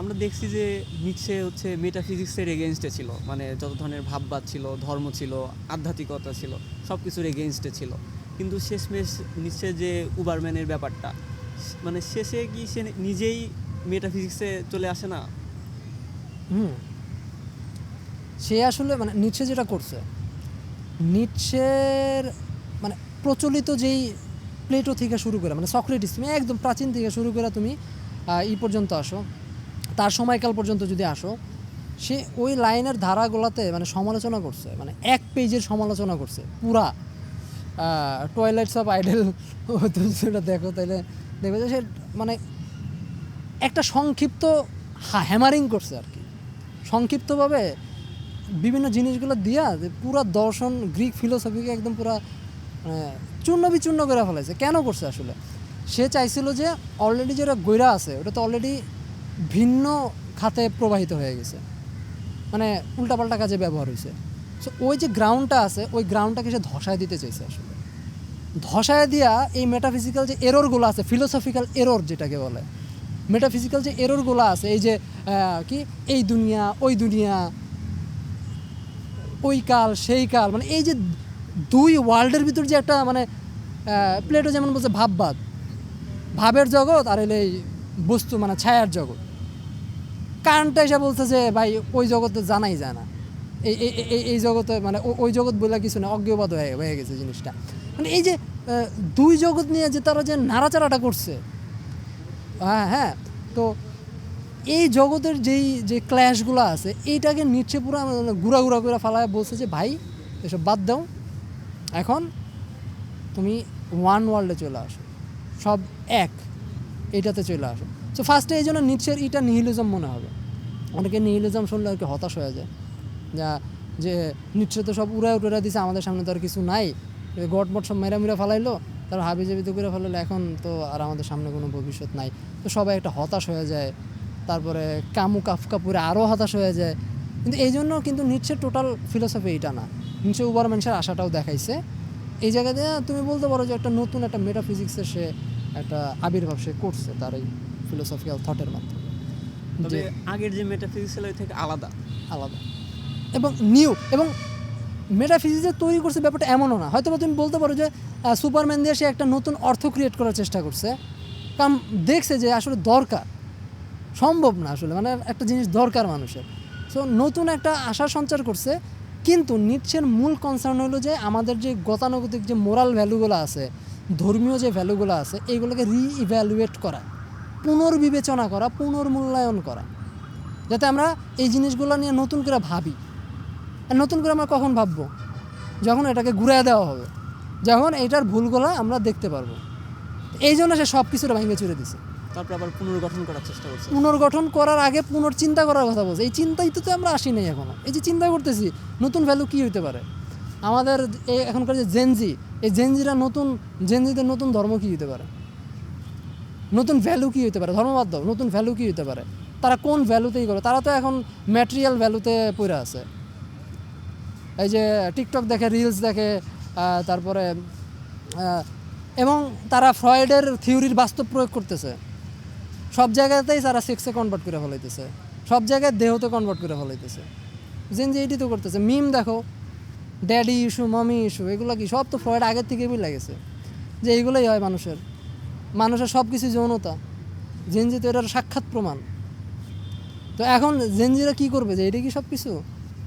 আমরা দেখছি যে নিচ্ছে হচ্ছে মেটাফিজিক্সের এগেনস্টে ছিল। মানে যত ধরনের ভাববাদ ছিল ধর্ম ছিল আধ্যাত্মিকতা ছিল সব কিছুর এগেনস্টে ছিল। কিন্তু শেষমেশ নিচ্ছে যে উবারম্যানের ব্যাপারটা। মানে শেষে কি সে নিজেই মেটাফিজিক্সে চলে আসে না? হুম। সে আসলে মানে নিচ্ছে যেটা করছে নিচ্ছের মানে প্রচলিত যেই প্লেটো থেকে শুরু করে মানে সক্রেটিস তুমি একদম প্রাচীন থেকে শুরু করে তুমি আহ, ই পর্যন্ত আসো। তার সময়কাল পর্যন্ত যদি আসো, সে ওই লাইনের ধারাগুলোতে মানে সমালোচনা করছে মানে এক পেজের সমালোচনা করছে, পুরা টয়লেটস অফ আইডেল সেটা দেখো তাহলে দেখবে যে সে মানে একটা সংক্ষিপ্ত হ্যামারিং করছে আর কি। সংক্ষিপ্তভাবে বিভিন্ন জিনিসগুলো দিয়া যে পুরা দর্শন গ্রিক ফিলোসফিকে একদম পুরা মানে চূর্ণ বিচূর্ণ করে ফেলাইছে। কেন করছে আসলে? সে চাইছিল যে অলরেডি যেটা গৈরা আছে, ওটা তো অলরেডি ভিন্ন খাতে প্রবাহিত হয়ে গেছে। মানে উল্টাপাল্টা কাজে ব্যবহার হয়েছে সো ওই যে গ্রাউন্ডটা আছে, ওই গ্রাউন্ডটাকে সে ধসায় দিতে চাইছে আসলে। ধসায় দিয়া এই মেটাফিজিক্যাল যে এররগুলো আছে ফিলোসফিক্যাল এরর যেটাকে বলে মেটাফিজিক্যাল যে এররগুলো আছে, এই যে কি, এই দুনিয়া, ওই দুনিয়া, ওই কাল, সেই কাল মানে এই যে দুই ওয়ার্ল্ডের ভিতর যে একটা মানে প্লেটো যেমন বলছে ভাববাদ, ভাবের জগৎ আর এলে বস্তু মানে ছায়ার জগৎ। কারণটা এসে বলছে যে, ভাই, ওই জগতে জানাই যায় না। এই, এই- এই- জগতে মানে ওই জগৎ বলে কিছু না, অজ্ঞবাদ হয়ে হয়ে গেছে জিনিসটা। মানে এই যে দুই জগৎ নিয়ে যে তারা যে নাড়াচাড়াটা করছে হ্যাঁ হ্যাঁ তো এই জগতের যেই, যে ক্ল্যাশগুলো আছে, এইটাকে নিচ্ছে পুরো মানে গুড়া গুড়া করে ফালায় বলছে যে, ভাই, এসব বাদ দাও। এখন তুমি ওয়ান ওয়ার্ল্ডে চলে আসো। সব এক এইটাতে চলে আসো। সো ফার্স্টে এই জন্য নিচ্ছের এটা নিহিলিজম মনে হবে। অনেকে নিহিলিজম শুনলে আর কি হতাশ হয়ে যায়। যা, যে নিচ্ছে তো সব উড়ায় উড়ে দিছে, আমাদের সামনে তো আর কিছু নাই। গটমট সব মেরা মেরা ফালাইলো তার হাবি জাবি তো করে ফেলাইলো, এখন তো আর আমাদের সামনে কোনো ভবিষ্যৎ নাই। তো সবাই একটা হতাশ হয়ে যায়, তারপরে কামু কাফকা পুরে আরও হতাশ হয়ে যায়। কিন্তু এই জন্য কিন্তু নিচ্ছে টোটাল ফিলোসফি এটা না। নিচ্ছে উবার মানুষের আশাটাও দেখাইছে। এই জায়গাতে তুমি বলতে পারো যে একটা নতুন একটা মেটাফিজিক্সের সে একটা আবির্ভাব সে করছে তার এই ফিলোসফিক্যাল থটের মাধ্যমে। তবে যে আগের যে মেটাফিজিক্স ছিল থেকে আলাদা। আলাদা। এবং নিউ এবং মেটাফিজিক্সে তৈরি করছে ব্যাপারটা এমনও না। হয়তো তুমি বলতে পারো যে সুপারম্যান দিয়ে সে একটা নতুন অর্থ ক্রিয়েট করার চেষ্টা করছে। কারণ দেখছে যে আসলে দরকার। সম্ভব না আসলে মানে একটা জিনিস দরকার মানুষের। সো নতুন একটা আশা সঞ্চার করছে। কিন্তু নিচ্ছের মূল কনসার্ন হলো যে আমাদের যে গতানুগতিক যে মোরাল ভ্যালুগুলো আছে ধর্মীয় যে ভ্যালুগুলো আছে এইগুলোকে রিইভ্যালুয়েট করা। পুনর্বিবেচনা করা পুনর্মূল্যায়ন করা। যাতে আমরা এই জিনিসগুলো নিয়ে নতুন করে ভাবি। আর নতুন করে আমরা কখন ভাববো? যখন এটাকে ঘুরিয়ে দেওয়া হবে। যখন এইটার ভুলগুলো আমরা দেখতে পারব। এই জন্য সে সব কিছুটা ভেঙে চুরে দিছে। তারপর আবার পুনর্গঠন করার চেষ্টা করছে। পুনর্গঠন করার আগে পুনর্চিন্তা করার কথা বলছে। এই চিন্তাই তো তো আমরা আসি নাই এখনও। এই যে চিন্তা করতেছি নতুন ভ্যালু কী হইতে পারে? আমাদের এখনকার যে জেনজি এই জেনজিরা নতুন জেনজিদের নতুন ধর্ম কী হতে পারে? নতুন ভ্যালু কী হতে পারে? ধর্মবাদ নতুন ভ্যালু কী হতে পারে? তারা কোন ভ্যালুতেই করে? তারা তো এখন ম্যাটেরিয়াল ভ্যালুতে পড়ে আছে। এই যে টিকটক দেখে রিলস দেখে তারপরে এবং তারা ফ্রয়েডের থিওরির বাস্তব প্রয়োগ করতেছে। সব জায়গাতেই তারা সেক্সে কনভার্ট করে ফেলাইতেছে। সব জায়গায় দেহতে কনভার্ট করে ফেলাইতেছে। জেন যে এটি তো করতেছে। মিম দেখো ড্যাডি ইস্যু মামি ইস্যু এগুলো কি? সব তো ফ্রয়েড আগের থেকেই লাগেছে যে এইগুলোই হয় মানুষের। মানুষের সব কিছু যৌনতা। জেনজি তো এটার সাক্ষাৎ প্রমাণ। তো এখন জেনজিরা কি করবে যে, এটা কি সব কিছু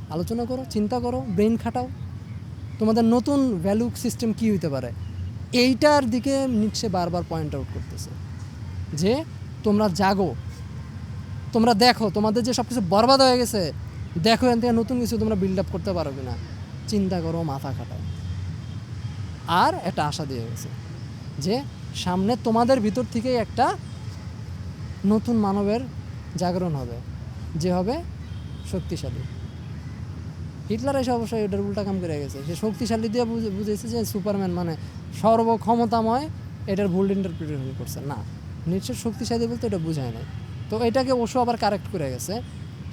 আলোচনা করো, চিন্তা করো ব্রেন খাটাও। তোমাদের নতুন ভ্যালু সিস্টেম কি হইতে পারে? এইটার দিকে নিচ্ছে বারবার পয়েন্ট আউট করতেছে। যে, তোমরা জাগো। তোমরা দেখো, তোমাদের যে সব কিছু বরবাদ হয়ে গেছে, দেখো এখান থেকে নতুন কিছু তোমরা বিল্ড আপ করতে পারো কিনা। চিন্তা করো, মাথা খাটাও। আর একটা আশা দিয়ে গেছে। যে সামনে তোমাদের ভিতর থেকে একটা নতুন মানবের জাগরণ হবে, যে হবে শক্তিশালী। হিটলার এসে অবশ্যই এটার উল্টা কাম করে গেছে। সে শক্তিশালী দিয়ে বুঝেছে যে সুপারম্যান মানে সর্বক্ষমতাময় এটার ভুল ইন্টারপ্রিটেশন করছে। না নিশ্চয় শক্তিশালী বলতে এটা বুঝায় নাই। তো এটাকে ওশো আবার কারেক্ট করে গেছে।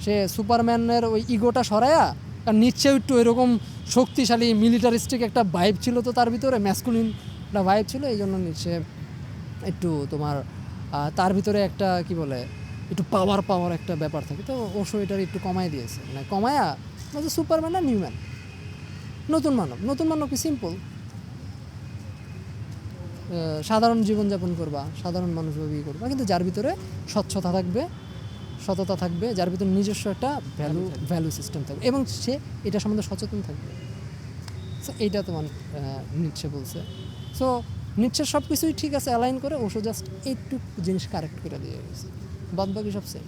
সে সুপারম্যানের ওই ইগোটা সরায়া, আর নিশ্চয় একটু এরকম শক্তিশালী মিলিটারিস্টিক একটা ভাইব ছিল তো তার ভিতরে ম্যাসকুলিন একটা ভাইব ছিল এই জন্য নিশ্চয় একটু তোমার তার ভিতরে একটা কি বলে একটু পাওয়ার পাওয়ার একটা ব্যাপার থাকে। তো ওশো এটার একটু কমাই দিয়েছে। মানে কমায়া মানে সুপারম্যান না নিউম্যান নতুন মানব নতুন মানব কি সিম্পল সাধারণ জীবনযাপন করবা সাধারণ মানুষভাবে ইয়ে করবা কিন্তু যার ভিতরে স্বচ্ছতা থাকবে সততা থাকবে যার ভিতরে নিজস্ব একটা ভ্যালু ভ্যালু সিস্টেম থাকবে এবং সে এটা সম্বন্ধে সচেতন থাকবে। সো এইটা তোমার নিচ্ছে বলছে। সো নিচ্ছে সব কিছুই ঠিক আছে অ্যালাইন করে, ওষুধ জাস্ট এইটুক জিনিস কারেক্ট করে দিয়ে গেছে বাদ বাকি সব সেম